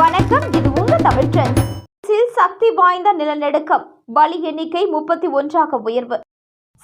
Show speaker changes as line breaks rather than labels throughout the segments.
வணக்கம் இது உங்க தமிழ் ட்ரெண்ட் சக்தி வாய்ந்த நிலநடுக்கம். பலி எண்ணிக்கை முப்பத்தி ஒன்றாக உயர்வு.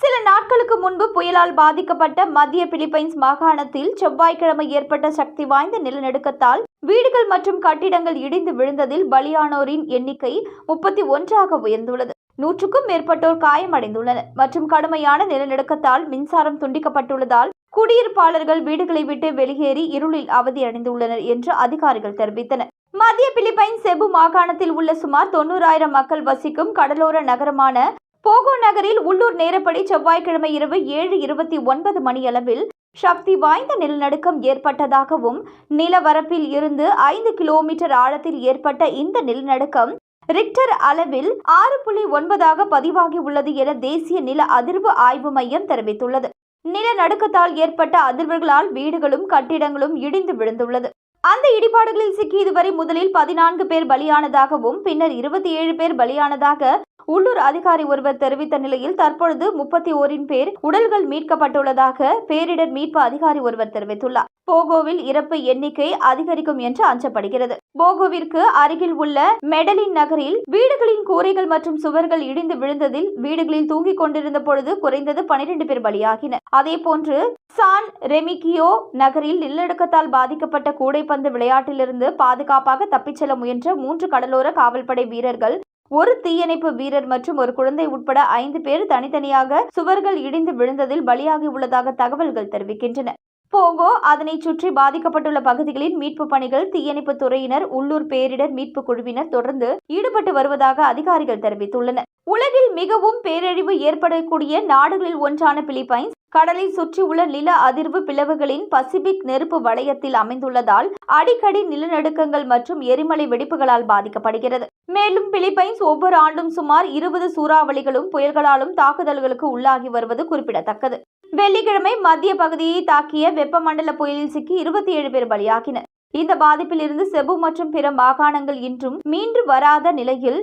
சில நாட்களுக்கு முன்பு புயலால் பாதிக்கப்பட்ட மத்திய பிலிப்பைன்ஸ் மாகாணத்தில் செவ்வாய்க்கிழமை ஏற்பட்ட சக்தி வாய்ந்த நிலநடுக்கத்தால் வீடுகள் மற்றும் கட்டிடங்கள் இடிந்து விழுந்ததில் பலியானோரின் எண்ணிக்கை முப்பத்தி ஒன்றாக உயர்ந்துள்ளது. நூற்றுக்கும் மேற்பட்டோர் காயமடைந்துள்ளனர் மற்றும் கடுமையான நிலநடுக்கத்தால் மின்சாரம் துண்டிக்கப்பட்டுள்ளதால் குடியிருப்பாளர்கள் வீடுகளை விட்டு வெளியேறி இருளில் அவதியடைந்துள்ளனர் என்று அதிகாரிகள் தெரிவித்தனர். மத்திய பிலிப்பைன் செபு மாகாணத்தில் உள்ள சுமார் தொண்ணூறாயிரம் மக்கள் வசிக்கும் கடலோர நகரமான போகோ நகரில் உள்ளூர் நேரப்படி செவ்வாய்க்கிழமை இரவு ஏழு இருபத்தி ஒன்பது மணியளவில் சக்தி வாய்ந்த நிலநடுக்கம் ஏற்பட்டதாகவும் நிலவரப்பில் இருந்து ஐந்து கிலோமீட்டர் ஆழத்தில் ஏற்பட்ட இந்த நிலநடுக்கம் ரிக்டர் அளவில் ஆறு புள்ளி ஒன்பதாக பதிவாகி உள்ளது என தேசிய நில அதிர்வு ஆய்வு மையம் தெரிவித்துள்ளது. நிலநடுக்கத்தால் ஏற்பட்ட அதிர்வுகளால் வீடுகளும் கட்டிடங்களும் இடிந்து விழுந்துள்ளது. அந்த இடிபாடுகளில் சிக்கி இதுவரை முதலில் பதினான்கு பேர் பலியானதாகவும் பின்னர் இருபத்தி ஏழு பேர் பலியானதாக உள்ளூர் அதிகாரி ஒருவர் தெரிவித்த நிலையில் தற்பொழுது முப்பத்தி ஓரின் பேர் உடல்கள் மீட்கப்பட்டுள்ளதாக பேரிடர் மீட்பு அதிகாரி ஒருவர் தெரிவித்துள்ளார். போகோவில் இறப்பு எண்ணிக்கை அதிகரிக்கும் என்று அஞ்சப்படுகிறது. போகோவிற்கு அருகில் உள்ள மெடலின் நகரில் வீடுகளின் கூரைகள் மற்றும் சுவர்கள் இடிந்து விழுந்ததில் வீடுகளில் தூங்கிக் கொண்டிருந்த பொழுது குறைந்தது பனிரெண்டு பேர் பலியாகினர். அதேபோன்று சான் ரெமிகியோ நகரில் நிலநடுக்கத்தால் பாதிக்கப்பட்ட கூடைப்பந்து விளையாட்டிலிருந்து பாதுகாப்பாக தப்பிச் செல்ல முயன்ற மூன்று கடலோர காவல்படை வீரர்கள் ஒரு தீயணைப்பு வீரர் மற்றும் ஒரு குழந்தை உட்பட ஐந்து பேர் தனித்தனியாக சுவர்கள் இடிந்து விழுந்ததில் பலியாகி உள்ளதாக தகவல்கள் தெரிவிக்கின்றன. போங்கோ அதனைச் சுற்றி பாதிக்கப்பட்டுள்ள பகுதிகளில் மீட்பு பணிகள் தீயணைப்பு துறையினர் உள்ளூர் பேரிடர் மீட்பு குழுவினர் தொடர்ந்து ஈடுபட்டு வருவதாக அதிகாரிகள் தெரிவித்துள்ளனர் உலகில் மிகவும் பேரழிவு ஏற்படக்கூடிய நாடுகளில் ஒன்றான பிலிப்பைன்ஸ் கடலை சுற்றியுள்ள நில அதிர்வு பிளவுகளின் பசிபிக் நெருப்பு வளையத்தில் அமைந்துள்ளதால் அடிக்கடி நிலநடுக்கங்கள் மற்றும் எரிமலை வெடிப்புகளால் பாதிக்கப்படுகிறது. மேலும் பிலிப்பைன்ஸ் ஒவ்வொரு ஆண்டும் சுமார் இருபது சூறாவளிகளும் புயல்களாலும் தாக்குதல்களுக்கு உள்ளாகி வருவது குறிப்பிடத்தக்கது. வெள்ளிக்கிழமை மத்திய பகுதியை தாக்கிய வெப்பமண்டல புயலில் சிக்கி இருபத்தி ஏழு பேர் பலியாகினர். இந்த பாதிப்பில் இருந்து செபு மற்றும் பிற மாகாணங்கள் இன்றும் மீண்டு வராத நிலையில்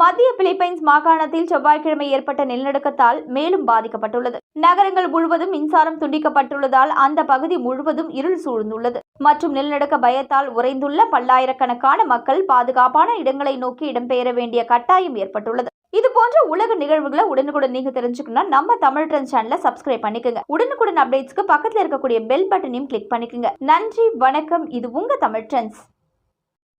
மத்திய பிலிப்பைன்ஸ் மாகாணத்தில் செவ்வாய்க்கிழமை ஏற்பட்ட நிலநடுக்கத்தால் மேலும் பாதிக்கப்பட்டுள்ளது. நகரங்கள் முழுவதும் மின்சாரம் துண்டிக்கப்பட்டுள்ளதால் அந்த பகுதி முழுவதும் இருள் சூழ்ந்துள்ளது. மற்றும் நிலநடுக்க பயத்தால் உறைந்துள்ள பல்லாயிரக்கணக்கான மக்கள் பாதுகாப்பான இடங்களை நோக்கி இடம்பெயர வேண்டிய கட்டாயம் ஏற்பட்டுள்ளது. இது போன்ற உலக நிகழ்வுகளை உடனுக்குடன் நீங்க தெரிஞ்சுக்கணும்னா நம்ம தமிழ் ட்ரெண்ட் சேனலை சப்ஸ்கிரைப் பண்ணிக்கோங்க. உடனுக்குடன் அப்டேட்ஸ்க்கு பக்கத்துல இருக்கக்கூடிய பெல் பட்டனையும் கிளிக் பண்ணிக்கோங்க. நன்றி வணக்கம். இது உங்க தமிழ் ட்ரெண்ட்ஸ்.